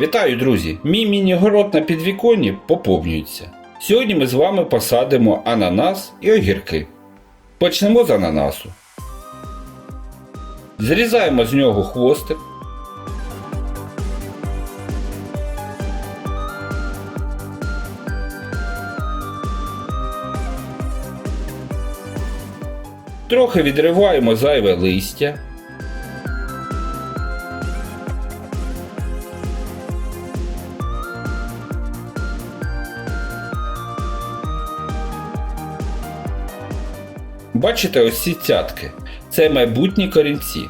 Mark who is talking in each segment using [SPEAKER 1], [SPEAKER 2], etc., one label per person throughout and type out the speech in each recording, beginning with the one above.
[SPEAKER 1] Вітаю, друзі! Мій міні-город на підвіконні поповнюється. Сьогодні ми з вами посадимо ананас і огірки. Почнемо з ананасу. Зрізаємо з нього хвостик. Трохи відриваємо зайве листя. Бачите ось ці цятки? Це майбутні корінці.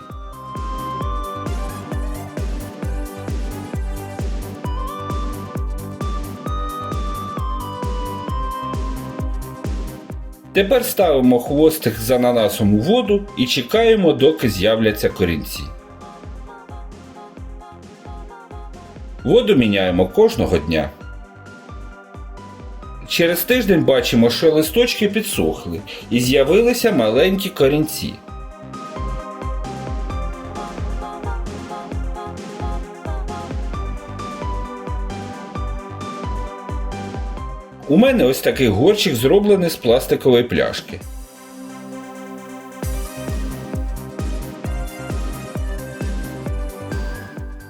[SPEAKER 1] Тепер ставимо хвостик з ананасом у воду і чекаємо, доки з'являться корінці. Воду міняємо кожного дня. Через тиждень бачимо, що листочки підсохли і з'явилися маленькі корінці. У мене ось такий горщик зроблений з пластикової пляшки.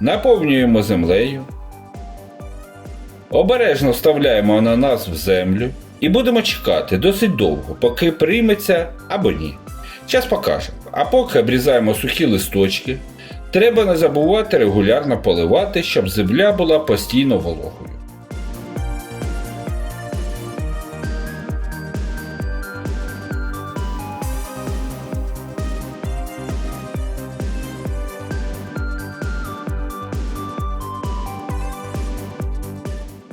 [SPEAKER 1] Наповнюємо землею. Обережно вставляємо ананас в землю і будемо чекати досить довго, поки прийметься або ні. Час покаже. А поки обрізаємо сухі листочки, треба не забувати регулярно поливати, щоб земля була постійно вологою.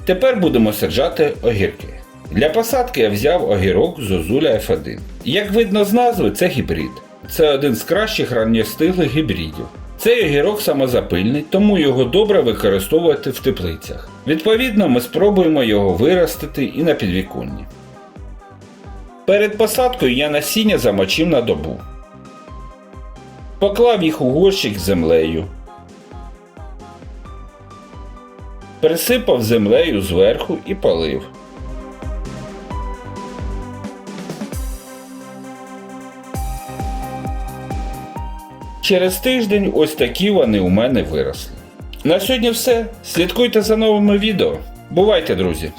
[SPEAKER 1] Тепер будемо саджати огірки. Для посадки я взяв огірок Зозуля F1. Як видно з назви, це гібрид. Це один з кращих ранньостиглих гібридів. Цей огірок самозапильний, тому його добре використовувати в теплицях. Відповідно, ми спробуємо його виростити і на підвіконні. Перед посадкою я насіння замочив на добу. Поклав їх у горщик з землею. Присипав землею зверху і палив. Через тиждень ось такі вони у мене виросли. На сьогодні все. Слідкуйте за новими відео. Бувайте, друзі!